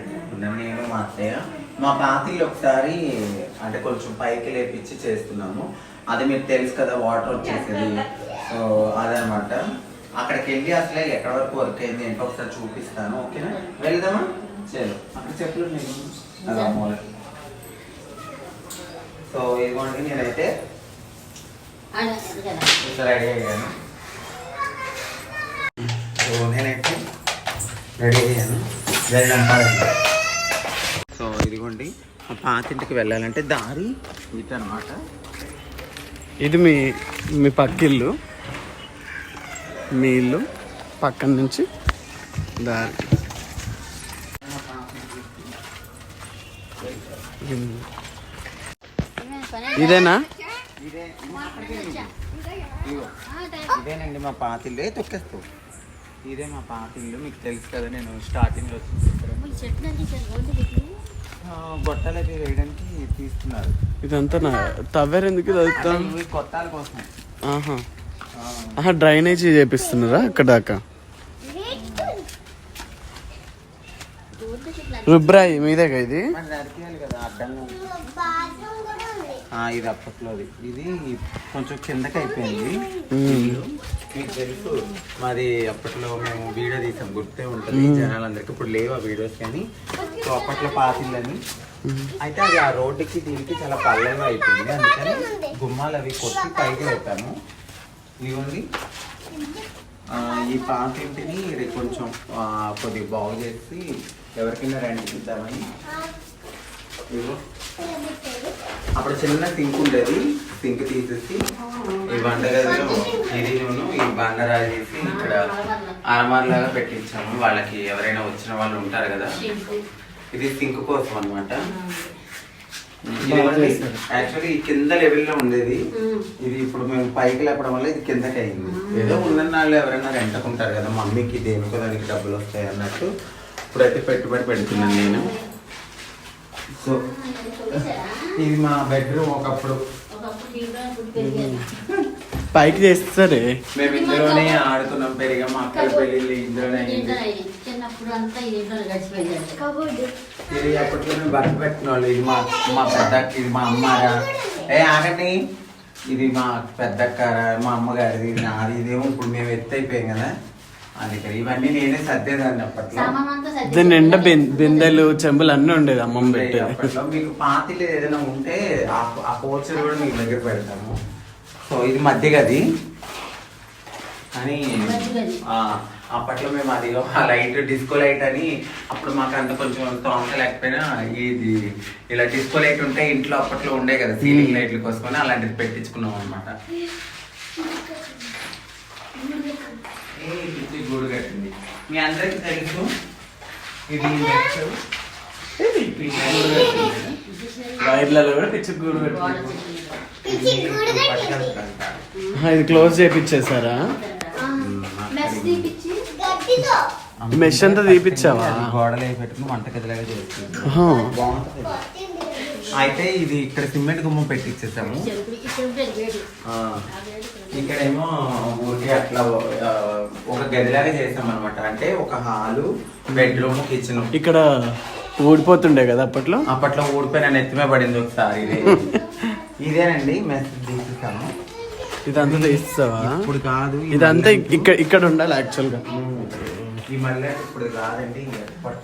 అయ్య, మా పాతిళ్ళు ఒకసారి అంటే కొంచెం పైకి లేపించి చేస్తున్నాము. అది మీకు తెలుసు కదా వాటర్ వచ్చేసేది. సో అదనమాట. అక్కడికి వెళ్ళి అసలే ఎక్కడ వరకు వర్క్ అయింది ఏంటో ఒకసారి చూపిస్తాను ఓకేనా? వెళ్దామా? చలో. అక్కడ చెప్పులు మూలకి. సో ఇదిగోండి నేనైతే రెడీ అయ్యాను. సో నేనైతే రెడీ అయ్యాను. సో ఇదిగోండి మా పాతింటికి వెళ్ళాలంటే దారి ఇటు అనమాట ఇది మీ మీ పక్కిల్లు మీ ఇల్లు పక్కన నుంచి దారి. ఇదేనా? ఇదే. ఇదేనండి మా పాతిల్లు. తొక్కేస్తావు ఇదే మా పాతిల్లు మీకు తెలుసు కదా నేను స్టార్టింగ్లో ఆ, గొట్టాలు అవి వేయడానికి తీసుకున్నారు. ఇదంతా నా తవ్వేరు ఎందుకు కొట్టాల కోసం. ఆహా. ఆ, ఆహా డ్రైనేజీ చేపిస్తున్నారా అక్కడ దాకా? రుబ్రాయి మీదేగా ఇది? కదా అడ్డంగా ఇది అప్పట్లోది. ఇది కొంచెం కిందకి అయిపోయింది. మీకు తెలుసు మాది అప్పట్లో మేము వీడియో తీసాం. గుర్తే ఉంటుంది జనాలందరికీ. ఇప్పుడు లేవు ఆ వీడియోస్ కానీ. సో అప్పట్లో పాతిల్లని. అయితే అది ఆ రోడ్డుకి దీనికి చాలా పల్లెగా అయిపోయింది. అందుకని గుమ్మాలు అవి కొట్టి పైకి పెట్టాము ఇదిగోండి. ఈ పాతింటిని ఇది కొంచెం కొద్దిగా బాగు చేసి ఎవరికైనా రెంట్కి ఇద్దామని ఇదిగో. అప్పుడు చిన్న సింక్ ఉండేది. సింక్ తీసేసి ఈ వంటగదిలో ఇది నేను ఈ బండరాయి తీసి ఇక్కడ ఆర్మార్ లాగా పెట్టించాము. వాళ్ళకి ఎవరైనా వచ్చిన వాళ్ళు ఉంటారు కదా. ఇది సింక్ కోసం అనమాట యాక్చువల్లీ ఈ కింద లెవెల్లో ఉండేది. ఇది ఇప్పుడు మేము పైకి లేపడం వల్ల ఇది కిందకి అయింది. ఏదో ఉన్న వాళ్ళు ఎవరైనా రెంటకుంటారు కదా మమ్మీకి దేనికో దానికి డబ్బులు వస్తాయి అన్నట్టు. ఇప్పుడైతే పెట్టుబడి పెడుతున్నాను నేను. సో ఇది మా బెడ్రూమ్ ఒకప్పుడు. పైకి చేస్తారే? మేము ఇందులోనే ఆడుకున్నాం పెరిగాం మా అక్కల పెళ్ళిళ్ళు ఇందులోనే చిన్నప్పుడు అంతా ఇది అప్పట్లో మేము బట్ట పెట్టిన వాళ్ళు ఇది మా మా పెద్దక్క ఇది మా అమ్మారా. ఏ ఆగండి. ఇది మా పెద్దక్కరా మా అమ్మగారిది ఇది నాది ఇదేమో ఇప్పుడు మేము ఎత్తు అయిపోయాం కదా. అందుకని ఇవన్నీ నేనే సర్దేదాన్ని అప్పట్లో. నిండా బిందెలు చెంబులు అన్నీ ఉండేది అమ్మమ్మ పెట్టేది. అప్పట్లో. మీకు పాతిలు ఏదైనా ఉంటే ఆ ఆ పోచర్ కూడా మీకు దగ్గర పెడతాము. సో ఇది మధ్య గది అని అప్పట్లో మేము అది ఆ లైట్ డిస్కో లైట్ అని అప్పుడు మాకు అంత కొంచెం తోంక లేకపోయినా ఇది ఇలా డిస్కో లైట్ ఉంటే ఇంట్లో అప్పట్లో ఉండే కదా సీలింగ్ లైట్ల కోసమని అలాంటిది పెట్టించుకున్నాం అనమాట గూడు కట్టింది మీ అందరికీ తెలుసు. ఇది కట్టింది. వైర్లలో కూడా పిచ్చి గూడు. ఆహా, ఇది క్లోజ్ తీపిచ్చి మెష్ అంతా తీపిచ్చావా? గోడలు వేసి పెట్టుకుని వంటగదిలాగా చేస్తుంది. బాగుంటది. అయితే ఇది ఇక్కడ సిమెంట్ గుమ్మ పెట్టించేసాము ఇక్కడేమో ఊరికే అట్లా ఒక గదిలాగా చేసాం అనమాట అంటే ఒక హాలు బెడ్రూమ్ కిచెన్. ఇక్కడ ఊడిపోతుండే కదా అప్పట్లో? అప్పట్లో ఊడిపోయిన నెత్తిమే పడింది ఒకసారి ఇదే. ఇదేనండి మెస్ తీసేసాము. ఇదంతా తీస్తావా ఇప్పుడు కాదు ఇదంతా ఇక్కడ ఇక్కడ ఉండాలి యాక్చువల్గా ఈ మళ్ళీ ఇప్పుడు కాదండి.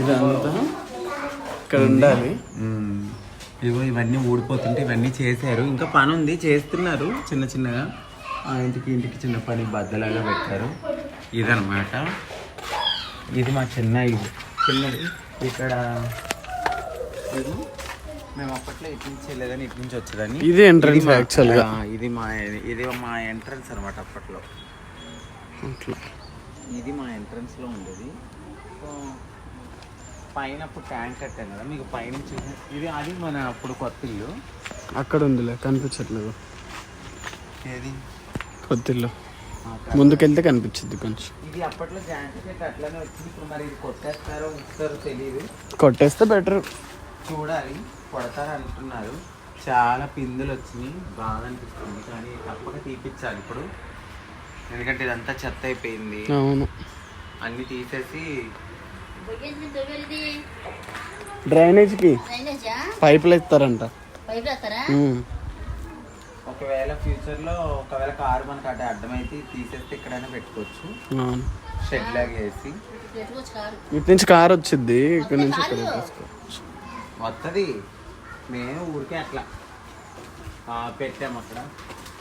ఇదంతా ఇక్కడ ఉండాలి. ఇదిగో ఇవన్నీ ఊడిపోతుంటే ఇవన్నీ చేశారు. ఇంకా పని ఉంది చేస్తున్నారు చిన్న చిన్నగా. ఆ ఇంటికి ఇంటికి చిన్న పని బద్దలాగా పెట్టారు. ఇదనమాట ఇది మా చిన్న ఇది చిన్నది. ఇక్కడ మేము అప్పట్లో ఇటు నుంచి వెళ్ళేదని ఇటు నుంచి వచ్చేదని ఇది entrance ఇది మా- actual గా. ఆ, ఇది మా ఇది మా ఎంట్రన్స్ అనమాట అప్పట్లో. ఇది మా ఎంట్రన్స్లో ఉండేది. సో పైన అప్పుడు ట్యాంక్ కట్టాం కదా మీకు పైనుంచి ఇది అది మన అప్పుడు కొత్త ఇల్లు. అక్కడ ఉందిలే కనిపించట్లేదు. ఏది? కొత్త ఇల్లు. ముందుకెళ్తే కనిపించింది కొంచెం. ఇది అప్పట్లో జాయింట్ అట్లానే వచ్చింది ఇప్పుడు మరి ఇది కొట్టేస్తారో ఇస్తారో తెలియదు కొట్టేస్తే బెటర్. చూడాలి కొడతారు అంటున్నారు. చాలా పిందులు వచ్చినాయి బాగా అనిపిస్తుంది కానీ తప్పక తీపిచ్చాలి ఇప్పుడు. ఎందుకంటే ఇదంతా చెత్త అయిపోయింది. అవును. అన్ని తీసేసి డ్రైనేజా? పైపులు ఇస్తారంట. ఒకవేళ ఫ్యూచర్లో ఒకవేళ కారు మనకి అడ్డ అడ్డమైతే తీసేస్తే ఎక్కడైనా పెట్టుకోవచ్చు. షెడ్ లాగా వేసి పెట్టుకోవచ్చు కారు. ఇటు నుంచి కార్ వచ్చింది ఇక్కడ నుంచి ఇక్కడ. వస్తుంది. మేము ఊరికే అట్లా. ఆ, పెట్టాము అక్కడ.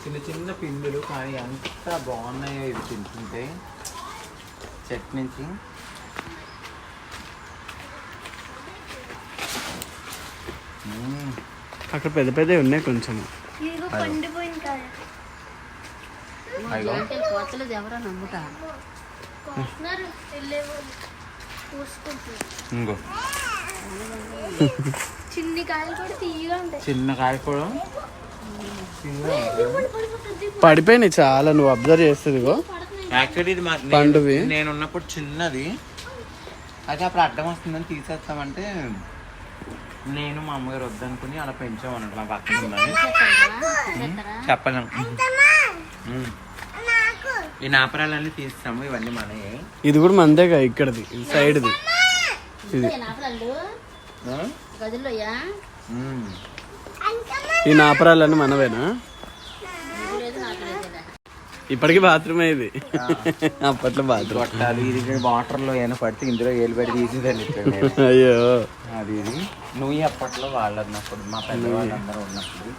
చిన్న చిన్న పిందులు కానీ ఎంత బాగున్నాయో ఇవి తింటుంటే. చెట్టు నుంచి అక్కడ పెద్ద పెద్దవి ఉన్నాయి కొంచెం. ఇంకో. చిన్ని కాయలు కూడా తీయగా ఉంటాయి. చిన్న కాయ కూడా. పడిపోయినాయి చాలా నువ్వు అబ్జర్వ్ చేస్తుంది ఇగో. యాక్చువల్లీ ఇది మా పండువి? నేను- నేను ఉన్నప్పుడు చిన్నది. అయితే అప్పుడు అడ్డం వస్తుందని తీసేస్తామంటే నేను మా అమ్మగారు వద్దనుకుని అలా పెంచామన్నట్టు మా పక్కన ఉందని చెప్పను. ఈ నాపరాలన్నీ తీస్తాము ఇవన్నీ మనయే. ఇది కూడా మందేగా ఇక్కడది సైడ్ది. ఇది. ఈ నాపరాలన్నీ మనవేనా? ఇప్పటికీ బాత్రూమే ఇది. అప్పట్లో బాత్రూమ్. గొట్టాలు ఇది వాటర్లో ఏమైనా పడితే ఇందులో ఏలు పెట్టి నేను. అయ్యో. అది ఇది. నువ్వు అప్పట్లో వాళ్ళు ఉన్నప్పుడు మా పెద్దవాళ్ళందరూ ఉన్నప్పుడు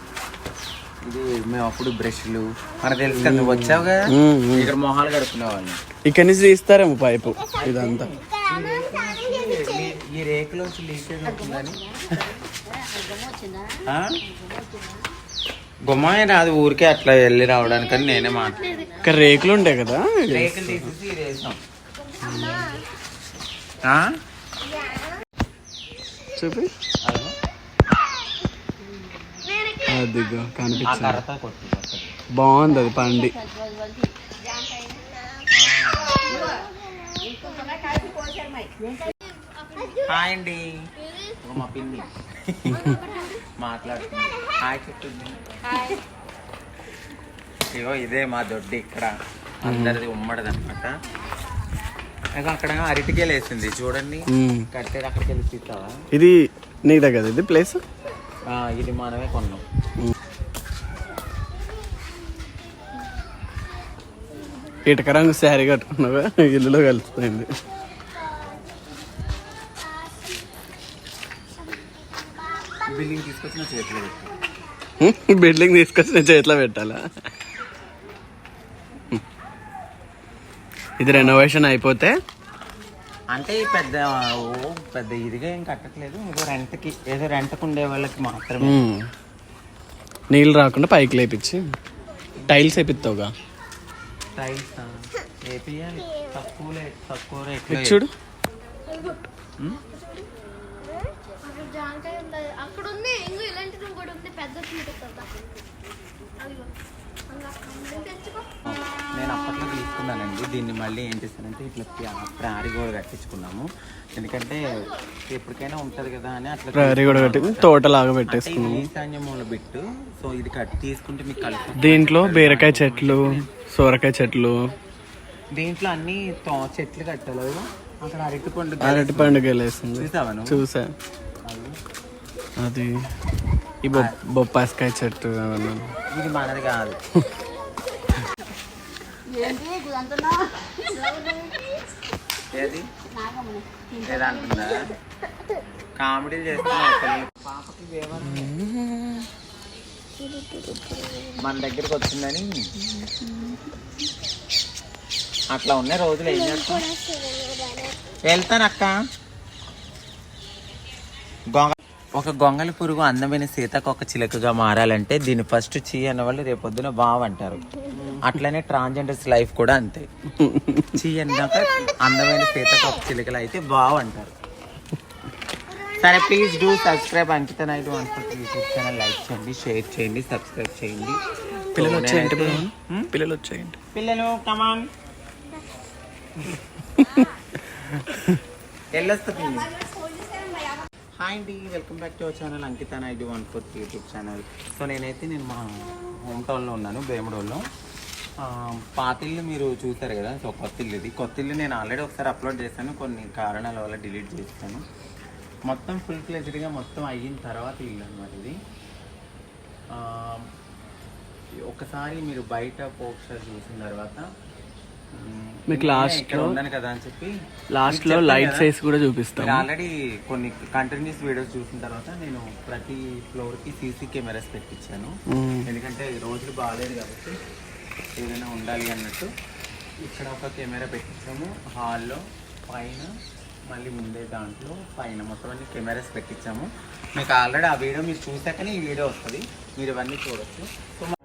ఇది మేము అప్పుడు బ్రష్లు. మనకు తెలుసు కదా నువ్వు వచ్చావు కదా. ఇక్కడ మొహాలు కడుక్కునే వాళ్ళు ఇక్కడి నుంచి తీస్తారేమో పైపు. ఇదంతా. ఈ- ఈ రేకులోంచి లీకేజ్ అవుతుందని గమ్మ రాదు ఊరికే అట్లా వెళ్ళి రావడానికని నేనే మాట్లాడు ఇక్కడ రేకులు ఉంటాయి కదా? రేకులు తీసేసి ఇది వేసాం ఆ? చూపి. అదిగో. కొట్టదు. బాగుంది అది పండి. హాయ్ అండి. మా పిన్ని. మాట్లాడుతుంది హాయ్ చెప్తుంది ఇగో ఇదే మా దొడ్డి ఇక్కడ. అందరిది ఉమ్మడిది అనమాట అక్కడ అరటికేలు వేసింది చూడండి. కట్టేది అక్కడికి వెళ్ళి తీస్తావా? ఇది నీదే కదా ఇది ప్లేస్? ఇది మనమే కొన్నాం. ఇటుక రంగు శారీ కట్టుకున్నావా? ఇల్లులో కలిసిపోయింది. బిల్డింగ్ తీసుకొచ్చిన చేతిలో పెట్టు బిల్డింగ్ తీసుకొచ్చి నేను చేతిలో పెట్టాలా? ఇది రెనోవేషన్ అయిపోతే? అంటే పెద్ద ఓ పెద్ద ఇదిగా ఏం కట్టట్లేదు. ఏదో రెంట్కి ఏదో రెంట్కి ఉండే వాళ్ళకి మాత్రమే. నీళ్ళు రాకుండా పైకి లేపించి టైల్స్ వేపిస్తావుగా టైల్స్ వేపియాలి. తక్కువ తక్కువ చూడు. ఉంటుంది అక్కడ ఉంది ఇంకో ఇలాంటిది ఇంకోటి ఉంది పెద్ద నేను అప్పట్లో తీసుకున్నానండి. దీన్ని మళ్ళీ ఏం చేశానంటే ఇట్లా ప్రా- ప్రారి కూడా కట్టించుకున్నాము. ఎందుకంటే ఎప్పటికైనా ఉంటది కదా అని అట్లా ప్రహరీ కూడా కట్టి తోటలాగా అంటే పెట్టేసుకున్నాం ఇది ఈశాన్య మూల బిట్టు. సో ఇది కట్టి తీసుకుంటే మీకు కలిసి దీంట్లో బీరకాయ చెట్లు సోరకాయ చెట్లు. దీంట్లో అన్ని తో- చెట్లు కట్టాలి. అక్కడ అరటి పండు అరటి పండుగ చూసావా? చూసా. అది ఈ బొ బొప్పాసకాయ చెట్టు ఇది మనది కాదు. ఏది? ఏదంటుందా? కామెడీ చేస్తున్నా పాపకి మన దగ్గరికి వచ్చిందని. అట్లా ఉన్న రోజులు ఏం చేస్తాం? వెళ్తాను అక్క గొంగ ఒక గొంగలి పురుగు అందమైన సీతాకొక చిలకగా మారాలంటే దీన్ని ఫస్ట్ చీ అన్న వాళ్ళు రేపొద్దున బావ్ అంటారు. అట్లనే ట్రాన్స్జెండర్స్ లైఫ్ కూడా అంతే. చీ అన్నాక అందమైన సీతాకొక చిలుకలు అయితే బావ్ అంటారు. సరే please do subscribe Ankita night one YouTube channel like చేయండి షేర్ చేయండి సబ్స్క్రైబ్ చేయండి. పిల్లలు వచ్చేయండి బాబు. పిల్లలు. వచ్చేయండి. పిల్లలు కమాన్ వెళ్ళొస్తుంది హాయ్ అండి welcome back to our channel Ankita Naidu one fourth YouTube channel so నేనైతే నేను మా హోమ్ టౌన్లో ఉన్నాను బేముడోల్లో పాతిల్లు మీరు చూసారు కదా సో కొత్త ఇల్లు ఇది. కొత్త ఇల్లు నేను ఆల్రెడీ ఒకసారి అప్లోడ్ చేశాను కొన్ని కారణాల వల్ల డిలీట్ చేస్తాను మొత్తం ఫుల్ ఫ్లెజ్డ్గా మొత్తం అయిన తర్వాత ఇల్లు అనమాట ఇది. ఒకసారి మీరు బయట పోస్టర్ చూసిన తర్వాత మీకు ఇక్కడ లో- ఉన్నాను కదా అని చెప్పి లాస్ట్లో లైట్ సైజ్ కూడా మీరు చూపిస్తాం ఆల్రెడీ కొన్ని కంటిన్యూస్ వీడియోస్ చూసిన తర్వాత నేను ప్రతి ఫ్లోర్కి సీసీ కెమెరాస్ పెట్టించాను. ఎందుకంటే రోజులు బాగాలేదు కాబట్టి ఏదైనా ఉండాలి అన్నట్టు ఇక్కడ ఒక కెమెరా పెట్టించాము. హాల్లో పైన మళ్ళీ ముందే దాంట్లో పైన మొత్తం అన్ని కెమెరాస్ పెట్టించాము. మీకు ఆల్రెడీ ఆ వీడియో మీరు చూసాకనే ఈ వీడియో వస్తుంది. మీరు ఇవన్నీ చూడొచ్చు.